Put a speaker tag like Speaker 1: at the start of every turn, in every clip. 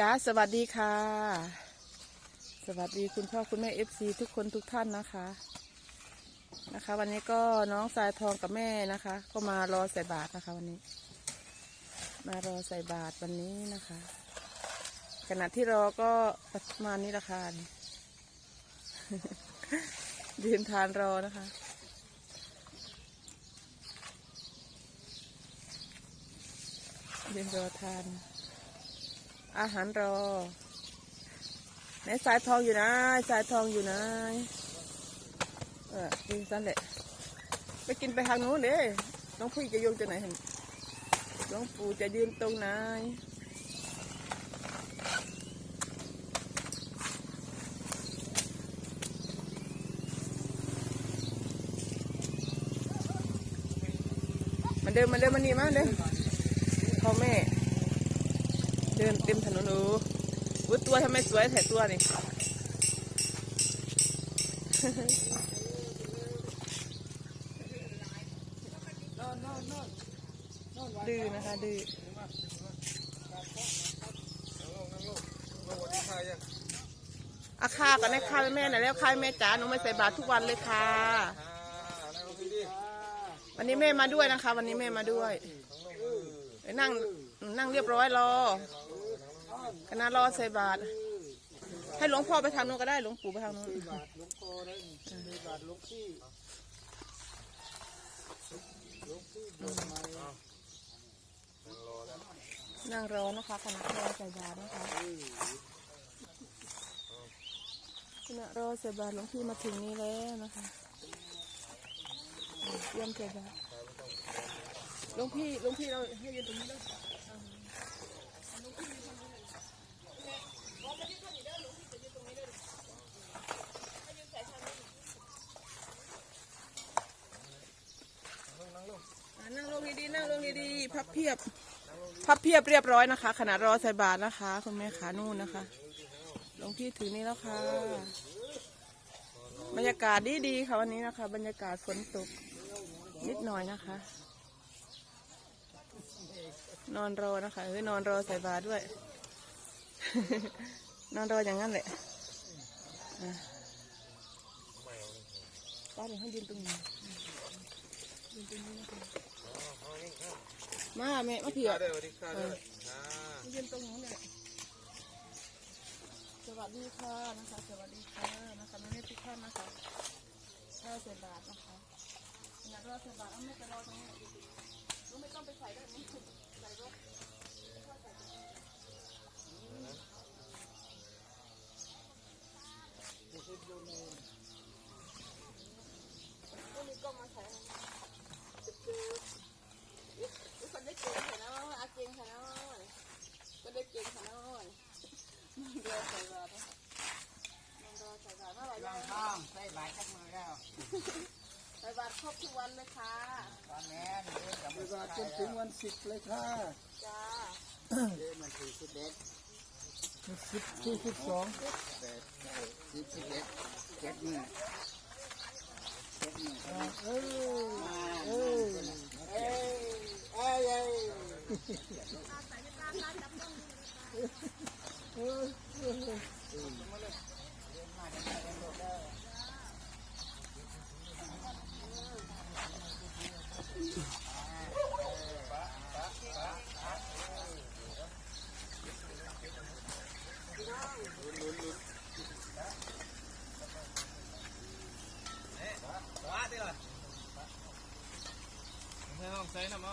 Speaker 1: จ้าสวัสดีค่ะ สวัสดีคุณพ่อคุณแม่เอฟซีทุกคนทุกท่านนะคะ นะคะ วันนี้ก็น้องสายทองกับแม่นะคะ ก็มารอใส่บาตรนะคะ วันนี้ มารอใส่บาตรวันนี้นะคะ ขณะที่รอก็ประมาณนี้ละค่ะยืนทานรอนะคะยืนรอทาน อาหารรอไหนสายทองอยู่นะ สายทองอยู่นะเออดีสั้นแหละไปกินไปทางนู้นเด้น้องพี่จะโยงจะไหนเห็นน้องปู่จะยืนตรงไหนมันเดินมันเดินมันนี่มาเดินพ่อแม่ ดินเต็มถนนโอ้วุ้ตัวทำไมสวยแถตัวนี่ดื้อนะคะดื้ออาคากันนะค่าแม่น่ะแล้วค่าแม่จ๋าหนูไม่ใส่บาตรทุกวันเลยค่ะ วันนี้แม่มาด้วยนะคะ วันนี้แม่มาด้วยเอ้ยนั่งนั่งเรียบร้อยรอ คณะรอใส่บาตรให้หลวงพ่อไปทางนู้นก็ได้หลวงปู่ไปทางนู้น
Speaker 2: บาทหลวงพ่อได้มีบาทหลวงพี่หลวงพี่บวชใหม่
Speaker 1: นั่งรอนะคะคณะรอใส่บาตรนะคะคณะรอใส่บาตรหลวงพี่มาถึงนี้แล้วนะคะเยี่ยมใส่บาตรหลวงพี่หลวงพี่เราให้ยืนตรงนี้ด้วยอ่านั่งลงดีๆนั่งลงดีๆ พับเพียบ พับเพียบเรียบร้อยนะคะขณะรอใส่บาตรนะคะคุณแม่ขานู่นนะคะหลวงพี่ถือนี่แล้วค่ะ บรรยากาศดีดีๆค่ะวันนี้นะคะ บรรยากาศฝนตกนิดหน่อยนะคะ นอนรอนะคะเฮ้ยนอนรอใส่บาตรด้วย นอนรออย่างนั้นแหละอะป้าเดี๋ยวให้ยืนตรงนี้ยืนตรงนี้นะคะ มาแม่มาเผีย
Speaker 2: สวัสดีค่ะ
Speaker 1: ยืนตรงนู้นเลยสวัสดีค่ะนะคะ สวัสดีค่ะนะคะแม่ทุกท่านนะคะข้าวเสบาทนะคะอยากรอเสบาทเอาไม่ไปรอตรงนี้ลูกไม่ต้องไปใส่ได้ไหมใส่รถพวกนี้ก็มาใส่จืดๆอุ๊ยคนได้เก่งค่ะเนาะอาเก่งค่ะเนาะคน ได้เก่งค่ะเนาะมันรอใส่บาทนะคะมันรอใส่บาทเมื่อไหร่
Speaker 2: ย่าง
Speaker 1: จะ
Speaker 2: ข้างใส่บาทจักมือแล้ว
Speaker 1: ใส่บาทครบทุกวันเลยค่ะ
Speaker 2: ตอนนี้นี่จะไม่บาทจนถึงวันสิบเลยค่ะ
Speaker 1: จ้า
Speaker 2: เดือนมันสี่สิบเอ็ดสิบสี่สิบสองสิบสิบเอ็ดเจ็ดมือเจ็ดมือเออเออเออเอ อ
Speaker 3: ใส่น้ำเอา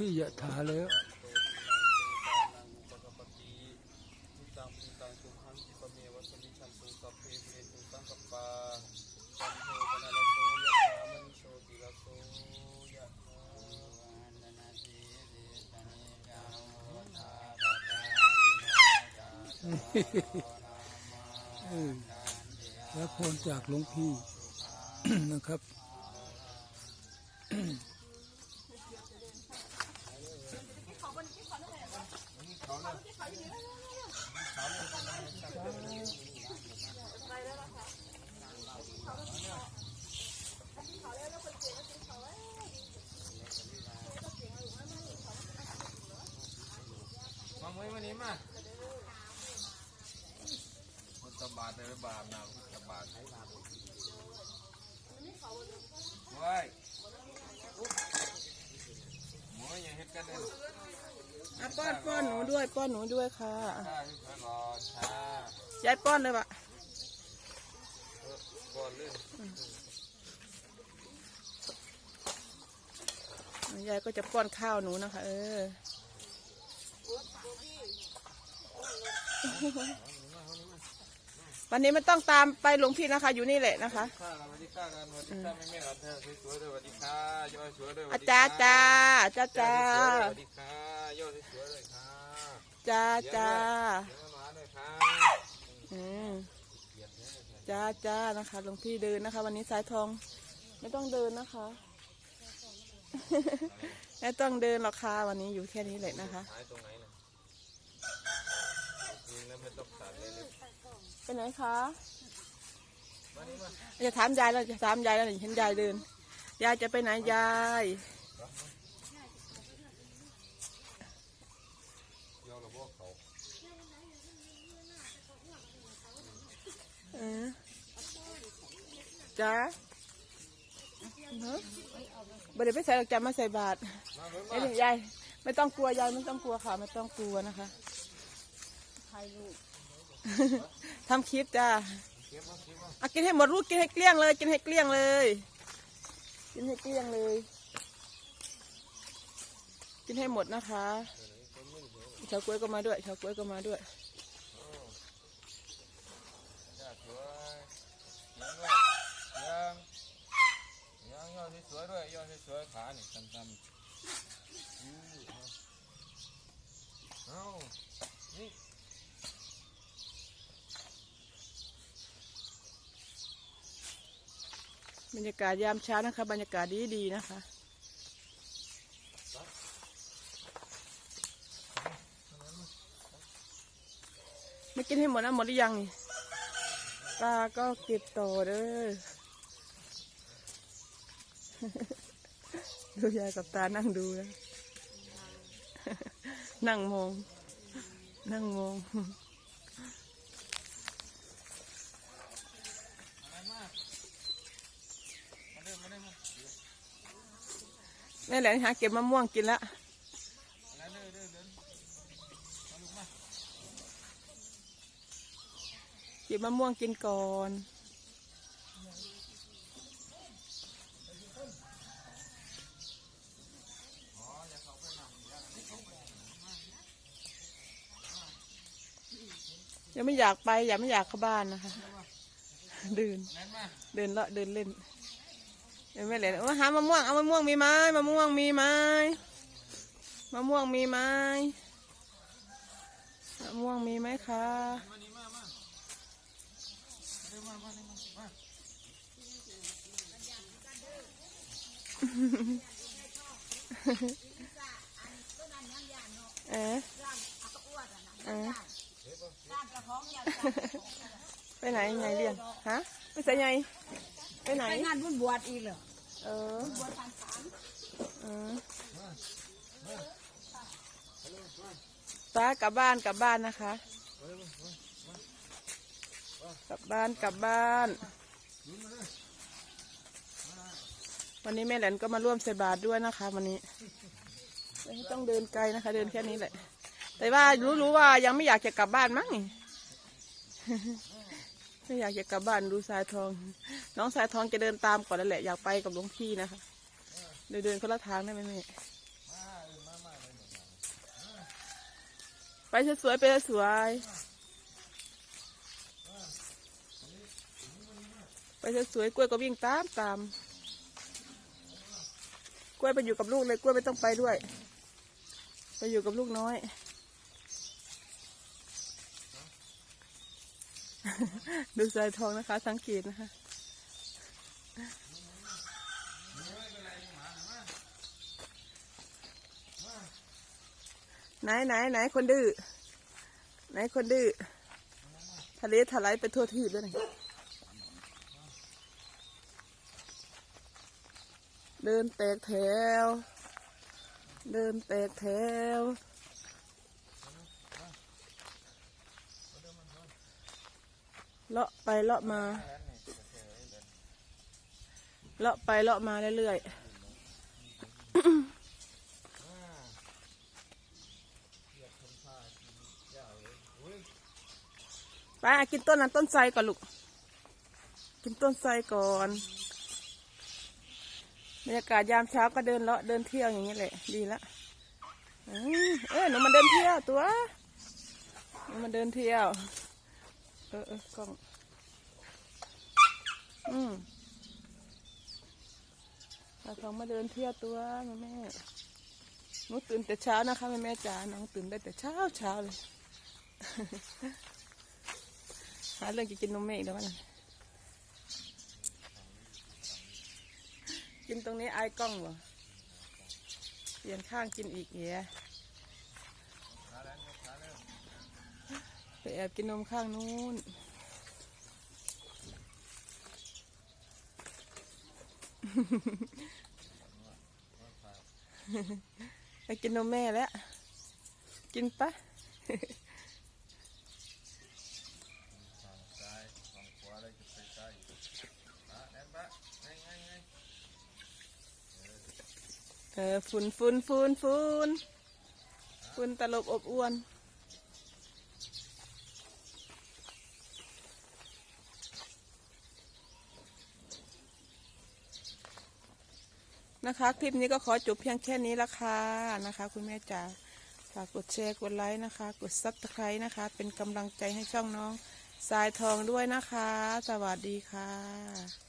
Speaker 2: พี่
Speaker 4: ยะถาแล้วเออรับพรจากหลวงพี่นะครับ
Speaker 3: มามือวันนี้มา คนตบาดเลยบาปนะคนตบาดไว้หมอยังเฮ็ดกันเลย
Speaker 1: อะป้อนป้อนหนูด้วย ป้อนหนูด้วยค่ะ
Speaker 3: ช้าขึ้นก่อชายา
Speaker 1: ยป้อนเลยปะ
Speaker 3: ก่อนเลย
Speaker 1: ยายก็จะป้อนข้าวหนูนะคะ เออ วันนี้ไม่ต้องตามไปหลวงพี่นะคะ อยู่นี่แหละนะคะ
Speaker 3: ข้าสวัสดีข้ากันสวัสดีข้าไม่ไม่รันเธอสวยๆด้วยสวัสดีค่ะย่อสวยด้วย
Speaker 1: อาจารย์จ้าจ้าจ้า
Speaker 3: สวัสดีค่ะย่อสวยๆด้วยค่ะ
Speaker 1: จ้าจ้า
Speaker 3: เดี๋ยวมาด้วยค่ะ
Speaker 1: อืมจ้าจ้านะคะหลวงพี่เดินนะคะ วันนี้สายทอง ไม่ต้องเดินนะคะไม่ต้องเดินหรอกค่ะวันนี้อยู่แค่นี้แหละนะคะ
Speaker 3: หายตรง ไป
Speaker 1: ไหนคะจะถามยายแล้วจะถามยายแล้วเห็นยายเดิน ยายจะไปไหนยาย
Speaker 3: ย่อระบบเขา
Speaker 1: เออจ้าเนอะบ่ได้ไปใส่หรอกจ้ามาใส่บาตร
Speaker 3: มาเพิ่ม
Speaker 1: เอ้
Speaker 3: ยา
Speaker 1: ยไม่ต้องกลัวยายไม่ต้องกลัวค่ะ ไม่ต้องกลัวนะคะทำคลิปจ้า
Speaker 3: เก็ บมาเก็บมา
Speaker 1: เอากินให้หมดลูกกินให้เกลี้ยงเลย กินให้เกลี้ยงเลย กินให้เกลี้ยงเลย กินให้หมดนะคะชาวกล้วยก็มาด้วยชาวกล้วยก็มาด้วย
Speaker 3: จ้าสวยยังด้วยยังยังย่อสวยๆด้วยย่อสวยๆขานี่ต่ำๆยืดเอานี่
Speaker 1: บรรยากาศยามเช้านะคะ บรรยากาศดีดีนะคะไม่กินให้หมดนะหมดหรือยังนี่ตาก็เก็บต่อเด้อดูยายกับตานั่งดูนะนั่งมอง นั่งมอง
Speaker 3: มาเด้อมาเด้อมา
Speaker 1: นี่แหละหาเก็บมะม่วงกินละ
Speaker 3: มาเด้อเก็
Speaker 1: บมะม่วงกินก่อนยังไม่อยากไปอยากไม่อยากเข้าบ้านนะคะ เดิน เดินเลาะเดินเล่น ยังไม่เลยว่าหามะม่วงเอามะม่วงมีไหมมะม่วงมีไหมมะม่วงมีไหมมะม่วงมีไหมคะ
Speaker 3: เออ
Speaker 1: เออเออไปไหนไงเรียนฮะไปใส่ไงไปไหน
Speaker 5: ไปงานบุญบวชอีกเหรอ
Speaker 1: เออเออป้ากลับบ้านกลับบ้านนะคะ กลับบ้านกลับบ้าน วันนี้แม่แหลนก็มาร่วมใส่บาตรด้วยนะคะ วันนี้ไม่ต้องเดินไกลนะคะ เดินแค่นี้แหละ แต่ว่ารู้ๆว่ายังไม่อยากจะกลับบ้านมั้งนี่ อยากจะกลับบ้านดูสายทอง น้องสายทองจะเดินตามก่อนแล้วแหละอยากไปกับหลวงพี่นะคะเดินเดินคนละทางได้ไหมแม่ไปสวยไปสวยไปสวยกล้วยก็วิ่งตามตามกล้วยไปอยู่กับลูกเลยกล้วยไม่ต้องไปด้วย ไปอยู่กับลูกน้อย ดูสายทองนะคะ สังเกตนะคะ ไหนไหนไหนคนดื้อไหนคนดื้อทะเลทลายไปทั่วทีบเลยเดินแตกแถว เดินแตกแถว เลาะไปเลาะมา เลาะไปเลาะมาเรื่อยๆไปกินต้นนั้นต้นไทรก่อนลูก กินต้นไทรก่อนบรรยากาศยามเช้าก็เดินเลาะเดินเที่ยวอย่างนี้แหละ ดีละเอ้ยหนูมาเดินเที่ยวตัวหนูมาเดินเที่ยว เออเออกล้องอืมเราสองมาเดินเที่ยวตัวแม่แม่หนูตื่นแต่เช้านะคะแม่แม่จ๋าน้องตื่นได้แต่เช้าเช้าเลย หาเรื่องจะกินนมแม่อีกแล้วนะกินตรงนี้ไอายกล้องเหรอเปลี่ยนข้างกินอีกเหี้ย ไปแอบกินนมข้างนู้น ไปกินนมแม่แล้ว กินปะ
Speaker 3: ฝั่งซ้ายฝั่งขวาเลยจะไปซ้ายอะแอนปะไงไงไง
Speaker 1: เออฝุ่นฝุ่นฝุ่นฝุ่นฝุ่นตลบอบอวน นะคะ คลิปนี้ก็ขอจบเพียงแค่นี้ละค่ะนะคะ คุณแม่จ๋าฝากกดแชร์กดไลค์นะคะ กดซับสไครต์นะคะ เป็นกำลังใจให้ช่องน้องสายทองด้วยนะคะ สวัสดีค่ะ